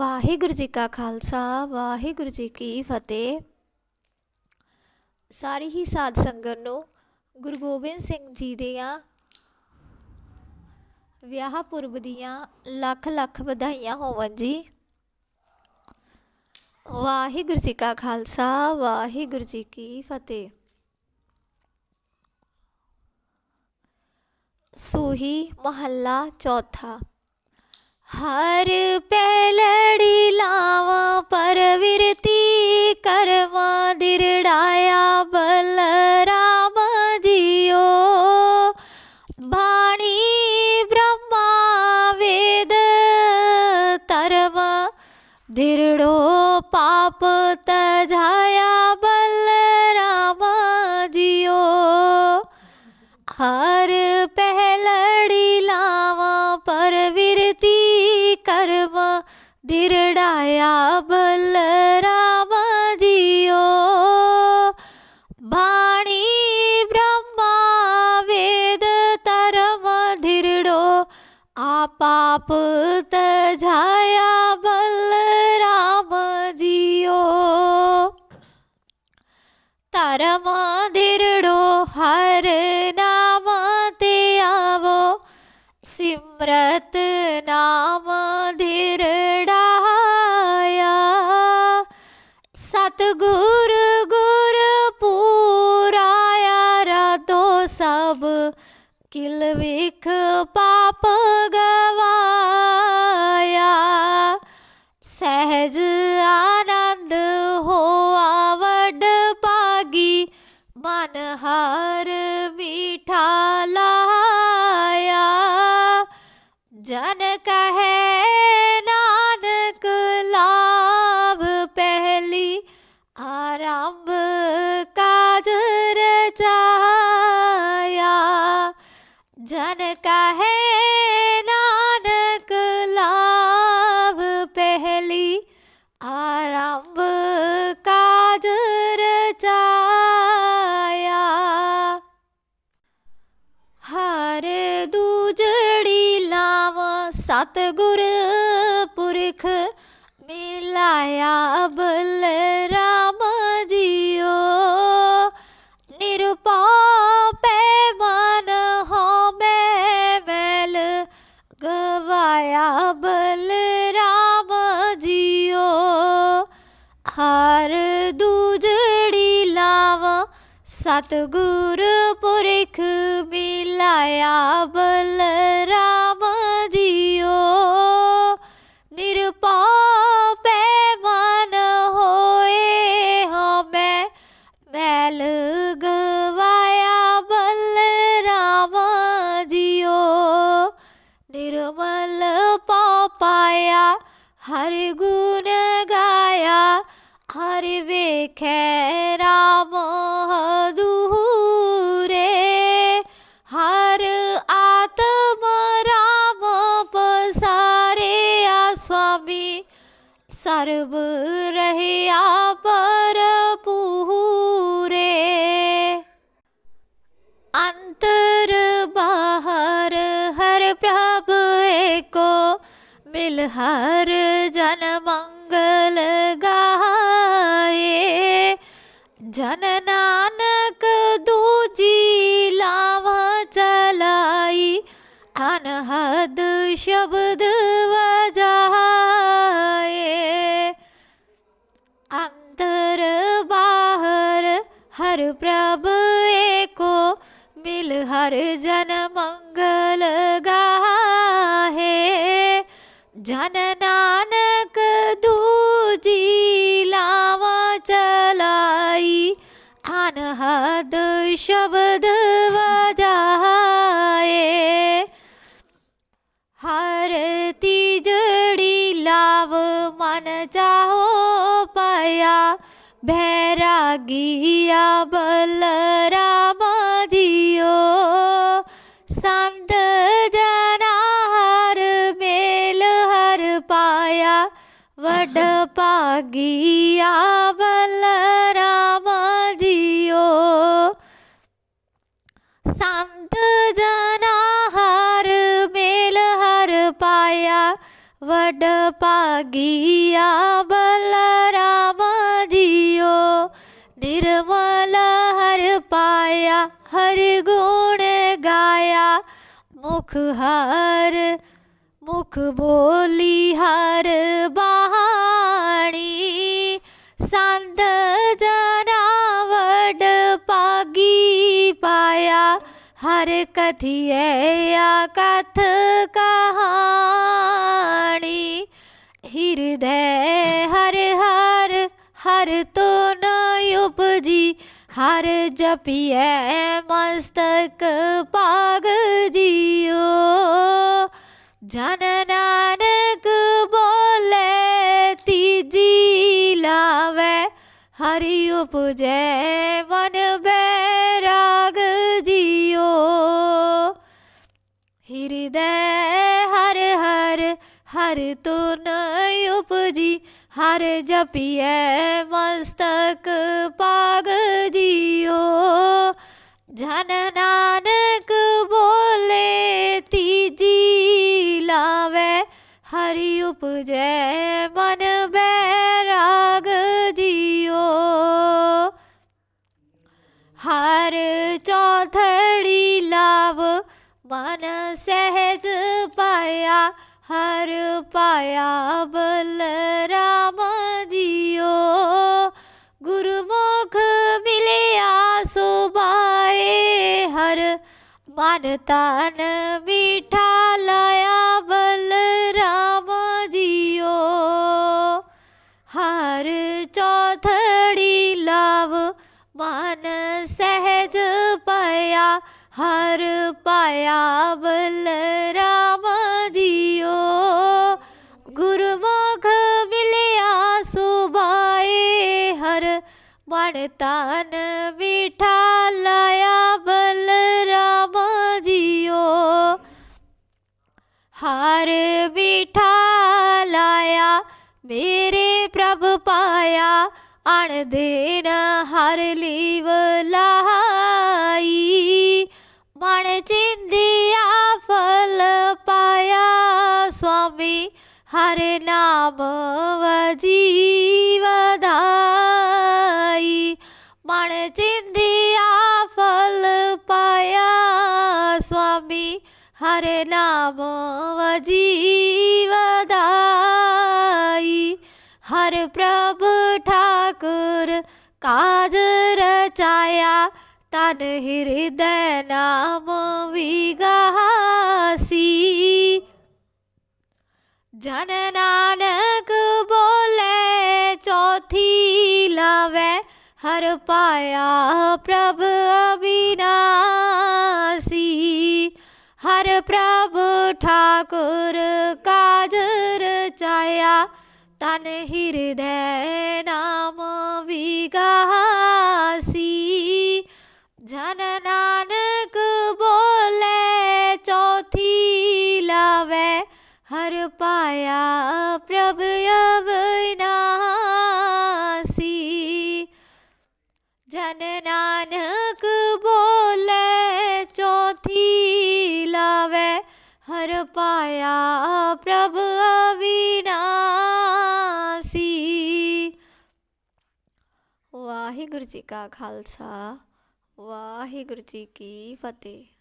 ਵਾਹਿਗੁਰੂ ਜੀ ਕਾ ਖਾਲਸਾ ਵਾਹਿਗੁਰੂ ਜੀ ਕੀ ਫਤਿਹ ਸਾਰੀ ਹੀ ਸਾਧ ਸੰਗਤ ਨੂੰ ਗੁਰੂ ਗੋਬਿੰਦ ਸਿੰਘ ਜੀ ਦੀਆਂ ਵਿਆਹ ਪੁਰਬ ਦੀਆਂ ਲੱਖ ਲੱਖ ਵਧਾਈਆਂ ਹੋਵਨ ਜੀ ਵਾਹਿਗੁਰੂ ਜੀ ਕਾ ਖਾਲਸਾ ਵਾਹਿਗੁਰੂ ਜੀ ਕੀ ਫਤਿਹ ਸੂਹੀ ਮਹੱਲਾ ਚੌਥਾ ਹਰ ਪਹਿਲੜੀ ਲਾਵਾਂ ਪਰਵਿਰਤੀ ਕਰਮਾਂ ਦਿਰੜਾਇਆ ਬਲਰਾਮ ਜੀਓ। ਬਾਣੀ ਬ੍ਰਹਮਾ ਵੇਦ ਧਰਮ, ਦਿਰੜੋ ਪਾਪ ਤਜਾਇਆ ਬਲਰਾਮ ਜੀਓ। ਹਰ ਹਰ ਨਾਮ ਤੇ ਆਵੋ ਸਿਮਰਤ ਨਾਮ ਧਿਰੜਾਇਆ ਸਤਗੁਰ ਗੁਰ ਪੂਰਾਇਆ ਰਾਤੋ ਸਭ ਕਿਲ ਹਰ ਮੀਠਾ ਪੁਰਖ ਮਿਲਾਇਆ ਬਲ ਰਾਮ ਜੀਓ। ਨਿਰਪਉ ਪੈ ਮਨ ਹੋਮੈ ਮੈਲ ਗਵਾਇਆ ਬਲ ਰਾਮ ਜੀਓ। ਹਰ ਦੂਜੜੀ ਲਾਵ ਸਤਗੁਰ ਪੁਰਖ ਮਿਲਾਇਆ ਬਲ ਰਾਮ ਪਾਇਆ, ਹਰ ਗੁਣ ਗਾਇਆ, ਹਰ ਵੇਖੈ ਰਾਮ ਹਦੂਰੇ ਹਰ ਆਤਮ ਰਾਮ ਪਸਾਰਿਆ ਸਵਾਮੀ, ਸਰਬ ਰਹਿਆ ਪਰ ਮਿਲ ਹਰ ਜਨ ਮੰਗਲ ਗਾਏ। ਜਨ ਨਾਨਕ ਦੂਜੀ ਲਾਵਾ ਚਲਾਈ। ਅਨਹਦ ਸ਼ਬਦ ਵਜਾਏ। ਅੰਦਰ ਬਾਹਰ ਹਰ ਪ੍ਰਭ ਏਕੋ। ਮਿਲ ਹਰ ਜਨ ਮੰਗਲ ਗਾਹੇ ਜਨ ਨਾਨਕ ਦੂਜੀ ਲਾਵਾ ਚਲਾਈ। ਅਨਹਦ ਸ਼ਬਦ ਵਜਾਏ। ਹਰ ਤੀ ਜੜੀ ਲਾਵ ਮਨ ਚਾਹੋ ਪਾਇਆ। ਬੈਰਾਗੀਆ ਬਲਰਾਮ ਵਡ ਭਾਗੀਆ ਬਲਰਾਮ ਜੀਓ। ਸੰਤ ਜਨਾ ਹਰ ਮੇਲ ਹਰ ਪਾਇਆ, ਵਡ ਭਾਗੀਆ ਬਲਰਾਮ ਜੀਓ। ਨਿਰਮਲ ਹਰ ਪਾਇਆ, ਹਰ ਗੁਣ ਗਾਇਆ, ਮੁਖ ਹਰ ਮੁਖ ਬੋਲੀ ਹਰ ਬਾਣੀ। ਸੰਤ ਜਨਾ ਵਡ ਪਾਗੀ ਪਾਇਆ, ਹਰ ਕਥਿਏ ਆ ਕਥ ਕਹਾਣੀ। ਹਿਰਦੈ ਹਰ ਹਰ ਹਰ ਤੋ ਨ ਉਪਜੀ, ਹਰ ਜਪੀਐ ਮਸਤਕ ਪਾਗ ਜੀਓ। ਜਨ ਨਾਨਕ ਬੋਲੇ, ਤੀਜੀ ਲਾਵੇ, ਹਰੀ ਉਪਜੈ, ਮਨ ਬੈਰਾਗ ਜੀਓ। ਹਿਰਦੈ ਹਰ ਹਰ ਹਰ ਤੁਨ ਉਪਜੀ, ਹਰ ਜਪੀਐ, ਮਸਤਕ ਪਾਗ ਜੀਓ। ਜਨ ਨਾਨਕ ਬੋਲੇ, ਤੀਜੀ ਲਾਵੇ, ਹਰੀ ਉਪਜੈ ਮਨ ਬੈਰਾਗ ਜੀਓ। ਹਰ ਚੌਥੜੀ ਲਾਵ ਮਨ ਸਹਿਜ ਪਾਇਆ, ਹਰ ਪਾਇਆ ਬਲਰਾਮ ਜੀਓ। ਗੁਰਮੁਖ ਮਨ ਤਨ ਮੀਠਾ ਲਾਇਆ ਬਲਰਾਮ ਜੀਓ। ਹਰ ਚੌਥੜੀ ਲਾਵ ਮਨ ਸਹਿਜ ਪਾਇਆ, ਹਰ ਪਾਇਆ ਬਲਰਾਮ ਜੀਓ। ਗੁਰਮੁਖ ਮਿਲਿਆ ਸੁਭਾਏ, ਹਰ ਮਨ ਤਨ ਮੀਠਾ ਹਰ ਬਿਠਾ ਲਾਇਆ, ਮੇਰੇ ਪ੍ਰਭ ਪਾਇਆ। ਅਣ ਦੇਨ ਹਰ ਲੀਵ ਲਾਈ। ਮਨ ਚਿੰਦਿਆ ਫਲ ਪਾਇਆ, ਸੁਆਮੀ ਹਰ ਨਾਮ ਵਜੀ ਹਰ ਨਾਮ ਵਜੀ ਹਰ ਪ੍ਰਭ ਠਾਕੁਰ ਕਾਜ ਰਚਾਇਆ ਤਨ ਹਿਰਦੈ ਨਾਮ ਵਿਗਾਸੀ ਜਨ ਨਾਨਕ ਬੋਲੇ ਚੌਥੀ ਲਾਵੇ ਹਰ ਪਾਇਆ ਪ੍ਰਭ ਅਬਿਨਾਸੀ ਹਰ ਪ੍ਰਭ ਠਾਕੁਰ ਕਾਜ ਰਚਾਇਆ ਤਨ ਹਿਰਦੈ ਨਾਮ ਵਿਗਾਸੀ। ਜਨ ਨਾਨਕ ਬੋਲੇ, ਚੌਥੀ ਲਾਵੇ, ਹਰ ਪਾਇਆ ਪ੍ਰਭ ਅਵਿਨਾਸੀ। ਜਨ ਨਾਨਕ ਬੋਲੇ ਪਾਇਆ ਪ੍ਰਭ ਅਵਿਨਾਸੀ। ਵਾਹਿਗੁਰੂ ਜੀ ਕਾ ਖਾਲਸਾ ਵਾਹਿਗੁਰੂ ਜੀ ਕੀ ਫਤਿਹ।